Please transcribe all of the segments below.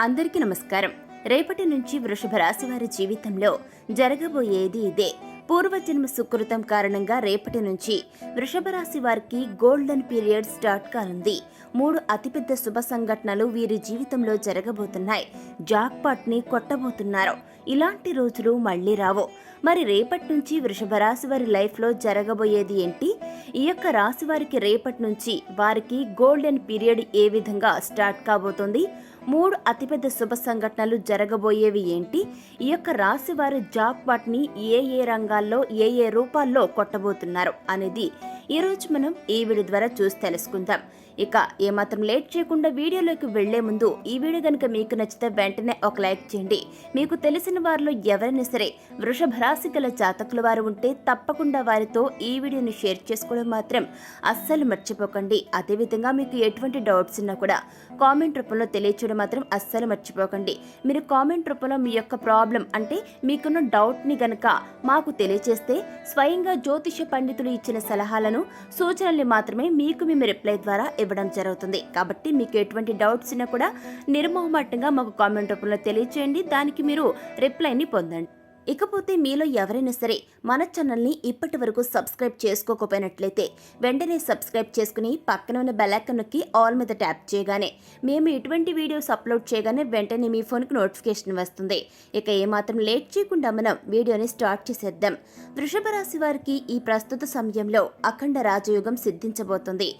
అందరికీ నమస్కారం. రేపటి నుంచి వృషభ రాశి వారి జీవితంలో జరగబోయేది ఇదే? పూర్వజన్మ సుకృతం కారణంగా రేపటి నుంచి వృషభ రాశి వారికి గోల్డెన్ పీరియడ్ స్టార్ట్ కానుంది. మూడు అతిపెద్ద శుభ సంఘటనలు వీరి జీవితంలో జరగబోతున్నాయి. జాక్పాట్ని కొట్టబోతున్నారు. ఇలాంటి రోజులు మళ్ళీ రావు. మరి రేపటి నుంచి వృషభ రాశి వారి లైఫ్లో జరగబోయేది ఏంటి? ఈ యొక్క రాశి వారికి రేపటి నుంచి వారికి గోల్డెన్ పీరియడ్ ఏ విధంగా స్టార్ట్ కాబోతుంది? మూడు అతిపెద్ద శుభ సంఘటనలు జరగబోయేవి ఏంటి? ఈ యొక్క రాశి వారి జాక్ వాటిని ఏ ఏ రంగాల్లో ఏ ఏ రూపాల్లో కొట్టబోతున్నారు అనేది ఈరోజు మనం ఈ వీడియో ద్వారా చూసి తెలుసుకుందాం. ఇక ఏమాత్రం లేట్ చేయకుండా వీడియోలోకి వెళ్ళే ముందు ఈ వీడియో కనుక మీకు నచ్చితే వెంటనే ఒక లైక్ చేయండి. మీకు తెలిసిన వారిలో ఎవరైనా సరే వృషభ రాశి గల జాతకుల వారు ఉంటే తప్పకుండా వారితో ఈ వీడియోని షేర్ చేసుకోవడం మాత్రం అస్సలు మర్చిపోకండి. అదేవిధంగా మీకు ఎటువంటి డౌట్స్ ఉన్నా కూడా కామెంట్ రూపంలో తెలియచేయడం మాత్రం అస్సలు మర్చిపోకండి. మీరు కామెంట్ రూపంలో మీ యొక్క ప్రాబ్లం అంటే మీకున్న డౌట్ని గనక మాకు తెలియచేస్తే స్వయంగా జ్యోతిష పండితులు ఇచ్చిన సలహాలను సూచనల్ని మాత్రమే మీకు మేము రిప్లై ద్వారా ఇవ్వడం జరుగుతుంది. కాబట్టి మీకు ఎటువంటి డౌట్స్ ఉన్నా కూడా నిర్మోహమాటంగా మాకు కామెంట్ రూపంలో తెలియచేయండి. దానికి మీరు రిప్లైని పొందండి. ఇకపోతే మీలో ఎవరైనా సరే మన ఛానల్ని ఇప్పటి వరకు సబ్స్క్రైబ్ చేసుకోకపోయినట్లయితే వెంటనే సబ్స్క్రైబ్ చేసుకుని పక్కన ఉన్న బెలైకన్ నొక్కి ఆల్ మీద ట్యాప్ చేయగానే మేము ఎటువంటి వీడియోస్ అప్లోడ్ చేయగానే వెంటనే మీ ఫోన్కి నోటిఫికేషన్ వస్తుంది. ఇక ఏమాత్రం లేట్ చేయకుండా మనం వీడియోని స్టార్ట్ చేసేద్దాం. వృషభ రాశి వారికి ఈ ప్రస్తుత సమయంలో అఖండ రాజయోగం సిద్ధించబోతుంది.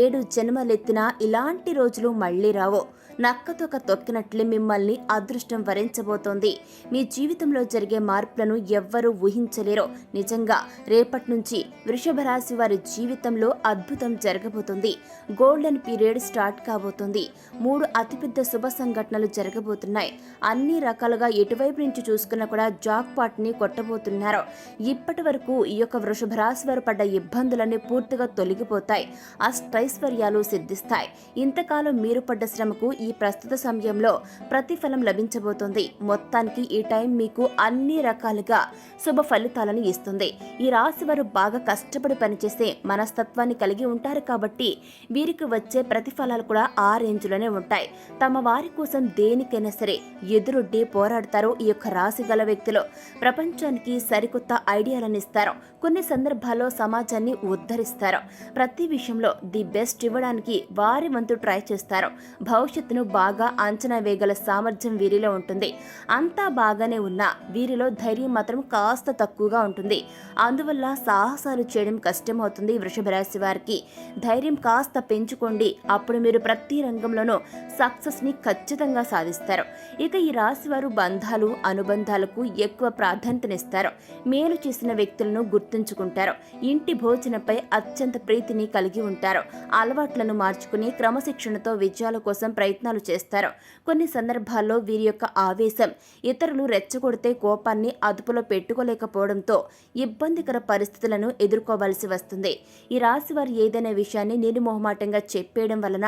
ఏడు జన్మలెత్తినా ఇలాంటి రోజులు మళ్ళీ రావు. నక్కతోక తొక్కినట్లే మిమ్మల్ని అదృష్టం వరించబోతోంది. మీ జీవితంలో జరిగే మార్పులను ఎవ్వరూ ఊహించలేరు. నిజంగా రేపటి నుంచి వృషభ రాశి వారి జీవితంలో అద్భుతం జరగబోతుంది. గోల్డెన్ పీరియడ్ స్టార్ట్ కాబోతుంది. మూడు అతిపెద్ద శుభ సంఘటనలు జరగబోతున్నాయి. అన్ని రకాలుగా ఎటువైపు నుంచి చూసుకున్నా కూడా జాక్ పాట్ని కొట్టబోతున్నారు. ఇప్పటి వరకు ఈ యొక్క వృషభ రాశి వారు పడ్డ ఇబ్బందులన్నీ పూర్తిగా తొలగిపోతాయి. అష్టైశ్వర్యాలు సిద్ధిస్తాయి. ఇంతకాలం మీరు పడ్డ శ్రమకు ఈ ప్రస్తుత సమయంలో ప్రతిఫలం లభించబోతోంది. మొత్తానికి ఈ టైం మీకు అన్ని రకాలుగా శుభ ఫలితాలను ఇస్తుంది. ఈ రాశి వారు బాగా కష్టపడి పనిచేసే మనస్తత్వాన్ని కలిగి ఉంటారు కాబట్టి వీరికి వచ్చే ప్రతిఫలాలు కూడా ఆ రేంజ్లోనే ఉంటాయి. తమ వారి కోసం దేనికైనా సరే ఎదురొడ్డి పోరాడతారు. ఈ యొక్క రాశి గల వ్యక్తులు ప్రపంచానికి సరికొత్త ఐడియాలను ఇస్తారు. కొన్ని సందర్భాల్లో సమాజాన్ని ఉద్ధరిస్తారు. ప్రతి విషయంలో ది బెస్ట్ ఇవ్వడానికి వారి వంతు ట్రై చేస్తారు. భవిష్యత్తును బాగా అంచనా వేయగల సామర్థ్యం వీరిలో ఉంటుంది. అంతా బాగానే ఉన్నా వీరిలో ధైర్యం మాత్రం కాస్త తక్కువగా ఉంటుంది. అందువల్ల సాహసాలు చేయడం కష్టమవుతుంది వృషభ రాశి వారికి. ధైర్యం కాస్త పెంచుకోండి. అప్పుడు మీరు ప్రతి రంగంలోనూ సక్సెస్ని ఖచ్చితంగా సాధిస్తారు. ఇక ఈ రాశి వారు బంధాలు అనుబంధాలకు ఎక్కువ ప్రాధాన్యతనిస్తారు. మేలు చేసిన వ్యక్తులను గుర్తుంచుకుంటారు. ఇంటి భోజనపై అత్యంత ప్రీతిని కలిగి ఉంటారు. అలవాట్లను మార్చుకుని క్రమశిక్షణతో విజయాల కోసం ప్రయత్నం ప్రయత్నాలు చేస్తారు. కొన్ని సందర్భాల్లో వీరి యొక్క ఆవేశం ఇతరులు రెచ్చగొడితే కోపాన్ని అదుపులో పెట్టుకోలేకపోవడంతో ఇబ్బందికర పరిస్థితులను ఎదుర్కోవాల్సి వస్తుంది. ఈ రాశి వారు ఏదైనా విషయాన్ని నిర్మోహమాటంగా చెప్పేయడం వలన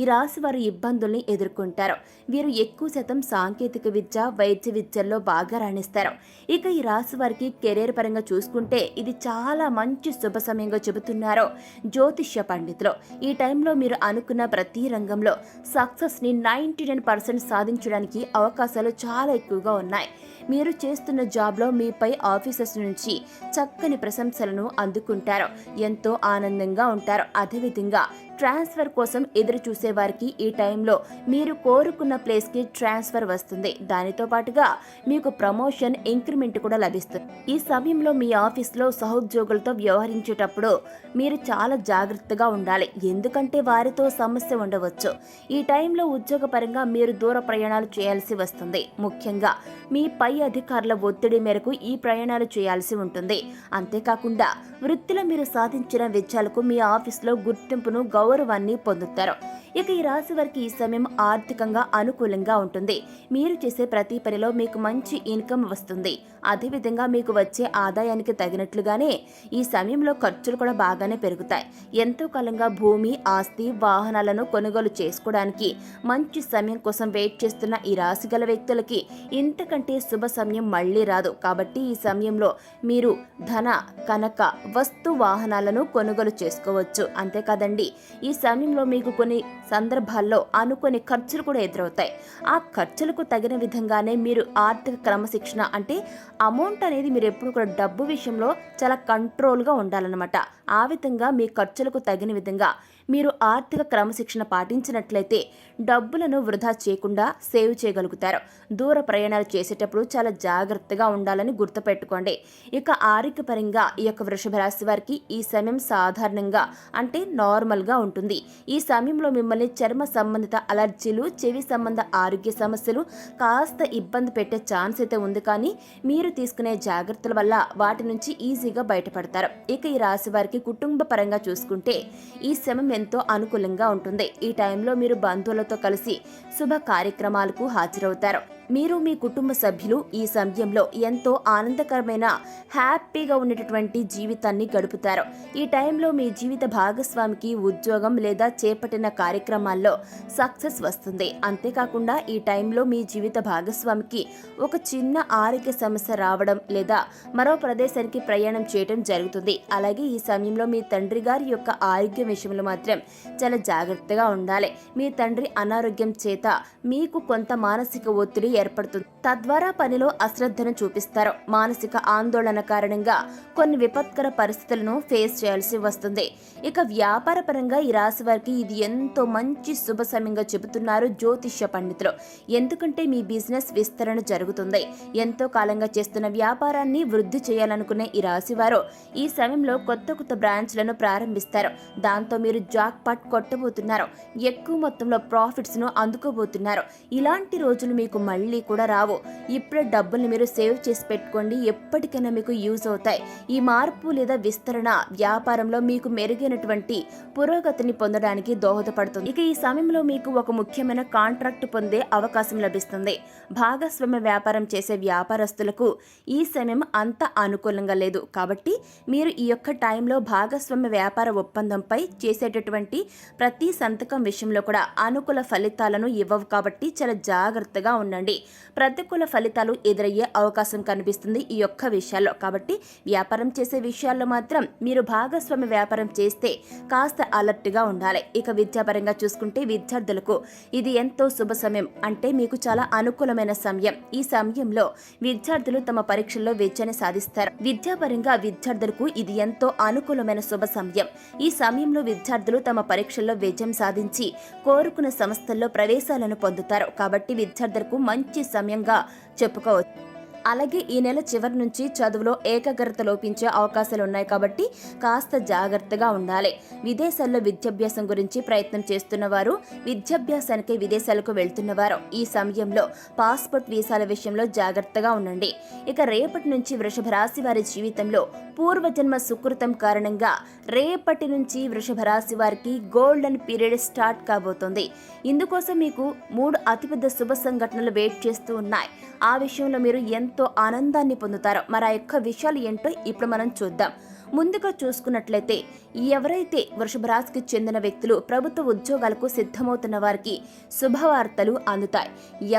ఈ రాశి వారు ఇబ్బందుల్ని ఎదుర్కొంటారు. వీరు ఎక్కువ శాతం సాంకేతిక విద్య వైద్య విద్యల్లో బాగా రాణిస్తారు. ఇక ఈ రాశి వారికి కెరీర్ పరంగా చూసుకుంటే ఇది చాలా మంచి శుభ సమయంగా చెబుతున్నారు జ్యోతిష్య పండితులు. ఈ టైంలో మీరు అనుకున్న ప్రతి రంగంలో సక్సెస్ సక్సెస్ని నైంటీ నైన్ పర్సెంట్ సాధించడానికి అవకాశాలు చాలా ఎక్కువగా ఉన్నాయి. మీరు చేస్తున్న జాబ్లో మీపై ఆఫీసర్స్ నుంచి చక్కని ప్రశంసలను అందుకుంటారు. ఎంతో ఆనందంగా ఉంటారు. అదేవిధంగా ట్రాన్స్ఫర్ కోసం ఎదురు చూసే వారికి ఈ టైంలో మీరు కోరుకున్న ప్లేస్కి ట్రాన్స్ఫర్ వస్తుంది. దానితో పాటుగా మీకు ప్రమోషన్ ఇంక్రిమెంట్ కూడా లభిస్తుంది. ఈ సమయంలో మీ ఆఫీస్లో సహోద్యోగులతో వ్యవహరించేటప్పుడు మీరు చాలా జాగ్రత్తగా ఉండాలి. ఎందుకంటే వారితో సమస్య ఉండవచ్చు. ఈ టైంలో ఉద్యోగపరంగా మీరు దూర ప్రయాణాలు చేయాల్సి వస్తుంది. ముఖ్యంగా మీ పై అధికారుల ఒత్తిడి మేరకు ఈ ప్రయాణాలు చేయాల్సి ఉంటుంది. అంతేకాకుండా వృత్తిలో మీరు సాధించిన విజయాలకు మీ ఆఫీస్లో గుర్తింపును గౌరవాన్ని పొందుతారు. ఇక ఈ రాశి వారికి ఈ సమయం ఆర్థికంగా అనుకూలంగా ఉంటుంది. మీరు చేసే ప్రతి పనిలో మీకు మంచి ఇన్కమ్ వస్తుంది. అదేవిధంగా మీకు వచ్చే ఆదాయానికి తగినట్లుగానే ఈ సమయంలో ఖర్చులు కూడా బాగానే పెరుగుతాయి. ఎంతో కాలంగా భూమి ఆస్తి వాహనాలను కొనుగోలు చేసుకోవడానికి మంచి సమయం కోసం వెయిట్ చేస్తున్న ఈ రాశి గల వ్యక్తులకి ఇంతకంటే శుభ సమయం మళ్ళీ రాదు. కాబట్టి ఈ సమయంలో మీరు ధన కనక వస్తు వాహనాలను కొనుగోలు చేసుకోవచ్చు. అంతేకాదండి ఈ సమయంలో మీకు కొన్ని సందర్భాల్లో అనుకోని ఖర్చులు కూడా ఎదురవుతాయి. ఆ ఖర్చులకు తగిన విధంగానే మీరు ఆర్థిక క్రమశిక్షణ అంటే అమౌంట్ అనేది మీరు ఎప్పుడు కూడా డబ్బు విషయంలో చాలా కంట్రోల్గా ఉండాలన్నమాట. ఆ విధంగా మీ ఖర్చులకు తగిన విధంగా మీరు ఆర్థిక క్రమశిక్షణ పాటించినట్లయితే డబ్బులను వృధా చేయకుండా సేవ్ చేయగలుగుతారు. దూర ప్రయాణాలు చేసేటప్పుడు చాలా జాగ్రత్తగా ఉండాలని గుర్తుపెట్టుకోండి. ఇక ఆరోగ్యపరంగా ఈ యొక్క వృషభ రాశి వారికి ఈ సమయం సాధారణంగా అంటే నార్మల్గా ఉంటుంది. ఈ సమయంలో మిమ్మల్ని చర్మ సంబంధిత అలర్జీలు చెవి సంబంధ ఆరోగ్య సమస్యలు కాస్త ఇబ్బంది పెట్టే ఛాన్స్ అయితే ఉంది కానీ మీరు తీసుకునే జాగ్రత్తల వల్ల వాటి నుంచి ఈజీగా బయటపడతారు. ఇక ఈ రాశి వారికి కుటుంబ పరంగా చూసుకుంటే ఈ సమయం ఎంతో అనుకూలంగా ఉంటుంది. ఈ టైంలో మీరు బంధువులతో కలిసి శుభ కార్యక్రమాలకు హాజరవుతారు. మీరు మీ కుటుంబ సభ్యులు ఈ సమయంలో ఎంతో ఆనందకరమైన హ్యాపీగా ఉండేటటువంటి జీవితాన్ని గడుపుతారు. ఈ టైంలో మీ జీవిత భాగస్వామికి ఉద్యోగం లేదా చేపట్టిన కార్యక్రమాల్లో సక్సెస్ వస్తుంది. అంతేకాకుండా ఈ టైంలో మీ జీవిత భాగస్వామికి ఒక చిన్న ఆరోగ్య సమస్య రావడం లేదా మరో ప్రదేశానికి ప్రయాణం చేయడం జరుగుతుంది. అలాగే ఈ సమయంలో మీ తండ్రి గారి యొక్క ఆరోగ్యం విషయంలో మాత్రం చాలా జాగ్రత్తగా ఉండాలి. మీ తండ్రి అనారోగ్యం చేత మీకు కొంత మానసిక ఒత్తిడి ఏర్పడుతుంది. తద్వారా పనిలో అశ్రద్ధను చూపిస్తారు. మానసిక ఆందోళన కారణంగా కొన్ని విపత్కర పరిస్థితులను ఫేస్ చేయాల్సి వస్తుంది. ఇక వ్యాపార పరంగా ఈ రాశి వారికి ఇది ఎంతో మంచి శుభ సమయంగా చెబుతున్నారు జ్యోతిష్య పండితులు. ఎందుకంటే మీ బిజినెస్ విస్తరణ జరుగుతుంది. ఎంతో కాలంగా చేస్తున్న వ్యాపారాన్ని వృద్ధి చేయాలనుకునే ఈ రాశి వారు ఈ సమయంలో కొత్త కొత్త బ్రాంచ్లను ప్రారంభిస్తారు. దాంతో మీరు జాక్ పాట్ కొట్టబోతున్నారు. ఎక్కువ మొత్తంలో ప్రాఫిట్స్ను అందుకోబోతున్నారు. ఇలాంటి రోజులు మీకు మళ్ళీ కూడా రావు. ఇప్పుడే డబ్బుల్ని మీరు సేవ్ చేసి పెట్టుకోండి. ఎప్పటికైనా మీకు యూజ్ అవుతాయి. ఈ మార్పు లేదా విస్తరణ వ్యాపారంలో మీకు మెరుగైనటువంటి పురోగతిని పొందడానికి దోహదపడుతుంది. ఇక ఈ సమయంలో మీకు ఒక ముఖ్యమైన కాంట్రాక్ట్ పొందే అవకాశం లభిస్తుంది. భాగస్వామ్య వ్యాపారం చేసే వ్యాపారస్తులకు ఈ సమయం అంత అనుకూలంగా లేదు. కాబట్టి మీరు ఈ యొక్క టైంలో భాగస్వామ్య వ్యాపార ఒప్పందంపై చేసేటటువంటి ప్రతి సంతకం విషయంలో కూడా అనుకూల ఫలితాలను ఇవ్వవు. కాబట్టి చాలా జాగ్రత్తగా ఉండండి. ప్రతికూల ఫలితాలు ఎదురయ్యే అవకాశం కనిపిస్తుంది ఈ యొక్క విషయాల్లో. కాబట్టి వ్యాపారం చేసే విషయాల్లో మాత్రం మీరు భాగస్వామ్య వ్యాపారం చేస్తే కాస్త అలర్ట్గా ఉండాలి. ఇక విద్యాపరంగా చూసుకుంటే విద్యార్థులకు ఇది ఎంతో శుభ సమయం. అంటే మీకు చాలా అనుకూలమైన సమయం. ఈ సమయంలో విద్యార్థులు తమ పరీక్షల్లో విజయాన్ని సాధిస్తారు. విద్యాపరంగా విద్యార్థులకు ఇది ఎంతో అనుకూలమైన శుభ సమయం. ఈ సమయంలో విద్యార్థులు తమ పరీక్షల్లో విజయం సాధించి కోరుకున్న సంస్థల్లో ప్రవేశాలను పొందుతారు. కాబట్టి విద్యార్థులకు మంచి మంచి సమయంగా చెప్పుకోవచ్చు. అలాగే ఈ నెల చివరి నుంచి చదువులో ఏకాగ్రత లోపించే అవకాశాలు ఉన్నాయి కాబట్టి కాస్త జాగ్రత్తగా ఉండాలి. విదేశాల్లో విద్యాభ్యాసం గురించి ప్రయత్నం చేస్తున్న వారు విద్యాభ్యాసానికి విదేశాలకు వెళ్తున్నవారు ఈ సమయంలో పాస్పోర్ట్ వీసాల విషయంలో జాగ్రత్తగా ఉండండి. ఇక రేపటి నుంచి వృషభ రాశి వారి జీవితంలో పూర్వజన్మ సుకృతం కారణంగా రేపటి నుంచి వృషభ రాశి వారికి గోల్డెన్ పీరియడ్ స్టార్ట్ కాబోతోంది. ఇందుకోసం మీకు మూడు అతిపెద్ద శుభ సంఘటనలు వెయిట్ చేస్తూ ఉన్నాయి. ఆ విషయంలో మీరు ఎంత ఎంతో ఆనందాన్ని పొందుతారు. మరి ఆ యొక్క విషయాలు ఏంటో ఇప్పుడు మనం చూద్దాం. ముందుగా చూసుకున్నట్లయితే ఎవరైతే వృషభరాశికి చెందిన వ్యక్తులు ప్రభుత్వ ఉద్యోగాలకు సిద్ధమవుతున్న వారికి శుభవార్తలు అందుతాయి.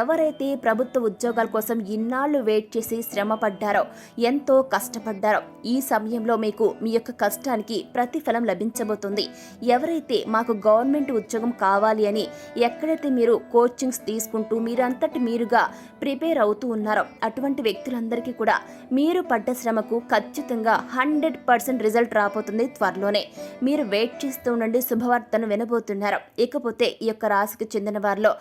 ఎవరైతే ప్రభుత్వ ఉద్యోగాల కోసం ఇన్నాళ్ళు వెయిట్ చేసి శ్రమ పడ్డారో ఎంతో కష్టపడ్డారో ఈ సమయంలో మీకు మీ యొక్క కష్టానికి ప్రతిఫలం లభించబోతుంది. ఎవరైతే మాకు గవర్నమెంట్ ఉద్యోగం కావాలి అని ఎక్కడైతే మీరు కోచింగ్స్ తీసుకుంటూ మీరంతటి మీరుగా ప్రిపేర్ అవుతూ ఉన్నారో అటువంటి వ్యక్తులందరికీ కూడా మీరు పడ్డ శ్రమకు ఖచ్చితంగా హండ్రెడ్ పర్సెంట్ రిజల్ట్ రాబోతుంది త్వరలోనే. మీరు వెయిట్ చేస్తూ ఉండండి శుభవార్తను వినబోతున్నారు. ఇకపోతే ఈ యొక్క రాశికి చెందిన వారిలో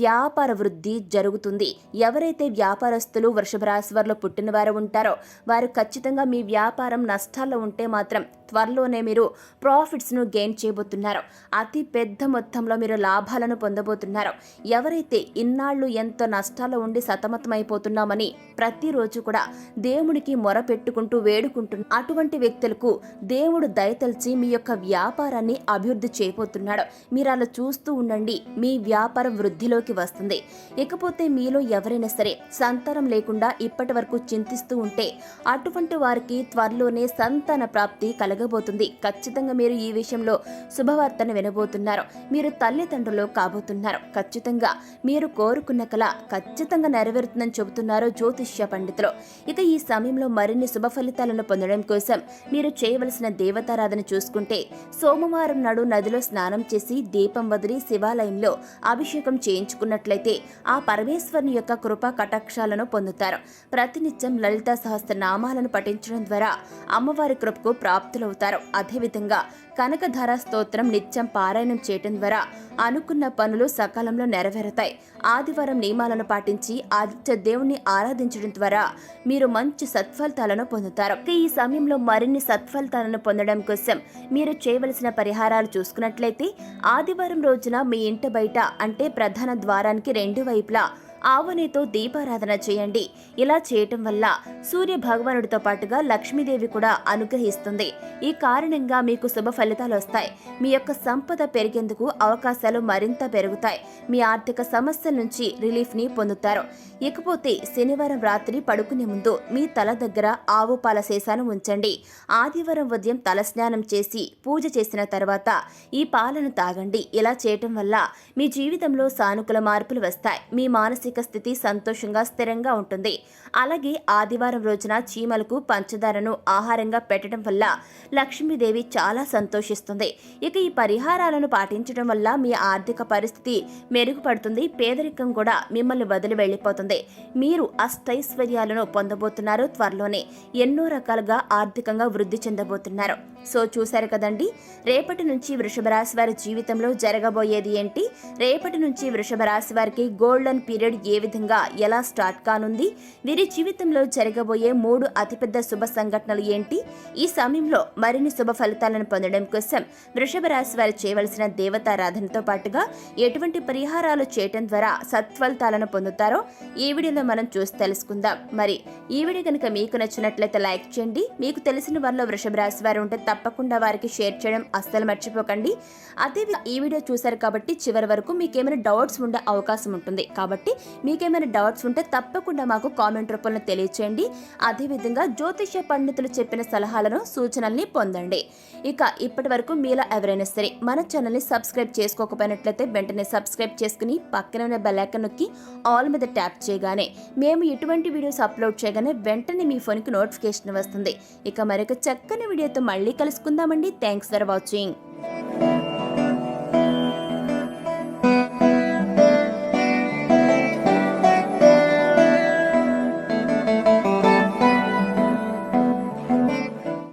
వ్యాపార వృద్ధి జరుగుతుంది. ఎవరైతే వ్యాపారస్తులు వృషభ రాశి వారిలో పుట్టిన వారు ఉంటారో వారు ఖచ్చితంగా మీ వ్యాపారం నష్టాల్లో ఉంటే మాత్రం త్వరలోనే మీరు ప్రాఫిట్స్ను గెయిన్ చేయబోతున్నారు. అతి పెద్ద మొత్తంలో మీరు లాభాలను పొందబోతున్నారు. ఎవరైతే ఇన్నాళ్ళు ఎంతో నష్టాల్లో ఉండి సతమతమైపోతున్నామని ప్రతిరోజు కూడా దేవుడికి మొర పెట్టుకుంటూ వేడుకుంటున్న అటువంటి వ్యక్తులు వ్యక్తులకు దేవుడు దయతలిచి మీ యొక్క వ్యాపారాన్ని అభివృద్ధి చేయబోతున్నాడు. మీరు అలా చూస్తూ ఉండండి మీ వ్యాపారం వృద్ధిలోకి వస్తుంది. ఇకపోతే మీలో ఎవరైనా సరే సంతానం లేకుండా ఇప్పటి వరకు చింతిస్తూ ఉంటే అటువంటి వారికి త్వరలోనే సంతాన ప్రాప్తి కలగబోతుంది. ఖచ్చితంగా మీరు ఈ విషయంలో శుభవార్తను వినబోతున్నారు. మీరు తల్లిదండ్రులు కాబోతున్నారు. ఖచ్చితంగా మీరు కోరుకున్న కళ ఖచ్చితంగా నెరవేరుతుందని చెబుతున్నారు జ్యోతిష్య పండితులు. ఇక ఈ సమయంలో మరిన్ని శుభ ఫలితాలను పొందడం కోసం మీ మీరు చేయవలసిన దేవతారాధన చూసుకుంటే సోమవారం నాడు నదిలో స్నానం చేసి దీపం వదిలి శివాలయంలో అభిషేకం చేయించుకున్నట్లయితే ఆ పరమేశ్వరుని యొక్క కృపా కటాక్షాలను పొందుతారు. ప్రతినిత్యం లలిత సహస్ర నామాలను పఠించడం ద్వారా అమ్మవారి కృపకు ప్రాప్తులవుతారు. అదేవిధంగా కనకధార స్తోత్రం నిత్యం పారాయణం చేయటం ద్వారా అనుకున్న పనులు సకాలంలో నెరవేరుతాయి. ఆదివారం నియమాలను పాటించి ఆదిత్య దేవుణ్ణి ఆరాధించడం ద్వారా మీరు మంచి సత్ఫలితాలను పొందుతారు. ఈ సమయంలో మరిన్ని సత్ఫలితాలను పొందడం కోసం మీరు చేయవలసిన పరిహారాలు చూసుకున్నట్లయితే ఆదివారం రోజున మీ ఇంటి బయట అంటే ప్రధాన ద్వారానికి రెండు వైపులా ఆవునేతో దీపారాధన చేయండి. ఇలా చేయటం వల్ల సూర్య భగవానుడితో పాటుగా లక్ష్మీదేవి కూడా అనుగ్రహిస్తుంది. ఈ కారణంగా మీకు శుభ ఫలితాలు వస్తాయి. మీ యొక్క సంపద పెరిగేందుకు అవకాశాలు మరింత పెరుగుతాయి. మీ ఆర్థిక సమస్యల నుంచి రిలీఫ్ని పొందుతారు. ఇకపోతే శనివారం రాత్రి పడుకునే ముందు మీ తల దగ్గర ఆవు పాల శేషాను ఉంచండి. ఆదివారం ఉదయం తలస్నానం చేసి పూజ చేసిన తర్వాత ఈ పాలను తాగండి. ఇలా చేయటం వల్ల మీ జీవితంలో సానుకూల మార్పులు వస్తాయి. మీ మానసిక స్థితి సంతోషంగా స్థిరంగా ఉంటుంది. అలాగే ఆదివారం రోజున చీమలకు పంచదారను ఆహారంగా పెట్టడం వల్ల లక్ష్మీదేవి చాలా సంతోషిస్తుంది. ఇక ఈ పరిహారాలను పాటించడం వల్ల మీ ఆర్థిక పరిస్థితి మెరుగుపడుతుంది. పేదరికం కూడా మిమ్మల్ని వదిలి వెళ్ళిపోతుంది. మీరు అష్టైశ్వర్యాలను పొందబోతున్నారు. త్వరలోనే ఎన్నో రకాలుగా ఆర్థికంగా వృద్ధి చెందబోతున్నారు. సో చూశారు కదండి? రేపటి నుంచి వృషభ రాశి వారి జీవితంలో జరగబోయేది ఏంటి? రేపటి నుంచి వృషభ రాశి వారికి గోల్డెన్ పీరియడ్ ఏ విధంగా ఎలా స్టార్ట్ కానుంది? వీరి జీవితంలో జరగబోయే మూడు అతిపెద్ద శుభ సంఘటనలు ఏంటి? ఈ సమయంలో మరిన్ని శుభ ఫలితాలను పొందడం కోసం వృషభ రాశి వారు చేయవలసిన దేవతారాధనతో పాటుగా ఎటువంటి పరిహారాలు చేయటం ద్వారా సత్ఫలితాలను పొందుతారో ఈ వీడియోలో మనం చూసి తెలుసుకుందాం. మరి ఈ వీడియో కనుక మీకు నచ్చినట్లయితే లైక్ చేయండి. మీకు తెలిసిన వారిలో వృషభ రాశి వారు ఉంటే తప్పకుండా వారికి షేర్ చేయడం అస్సలు మర్చిపోకండి. అదే ఈ వీడియో చూశారు కాబట్టి చివరి వరకు మీకు ఏమైనా డౌట్స్ ఉండే అవకాశం ఉంటుంది కాబట్టి మీకేమైనా డౌట్స్ ఉంటే తప్పకుండా మాకు కామెంట్ రూపంలో తెలియచేయండి. అదేవిధంగా జ్యోతిష పండితులు చెప్పిన సలహాలను సూచనల్ని పొందండి. ఇక ఇప్పటి వరకు మీలో ఎవరైనా సరే మన ఛానల్ని సబ్స్క్రైబ్ చేసుకోకపోయినట్లయితే వెంటనే సబ్స్క్రైబ్ చేసుకుని పక్కన ఉన్న బెల్లైకన్ నొక్కి ఆల్ మీద ట్యాప్ చేయగానే మేము ఎటువంటి వీడియోస్ అప్లోడ్ చేయగానే వెంటనే మీ ఫోన్కి నోటిఫికేషన్ వస్తుంది. ఇక మరొక చక్కని వీడియోతో మళ్ళీ కలుసుకుందామండి. Thanks for watching.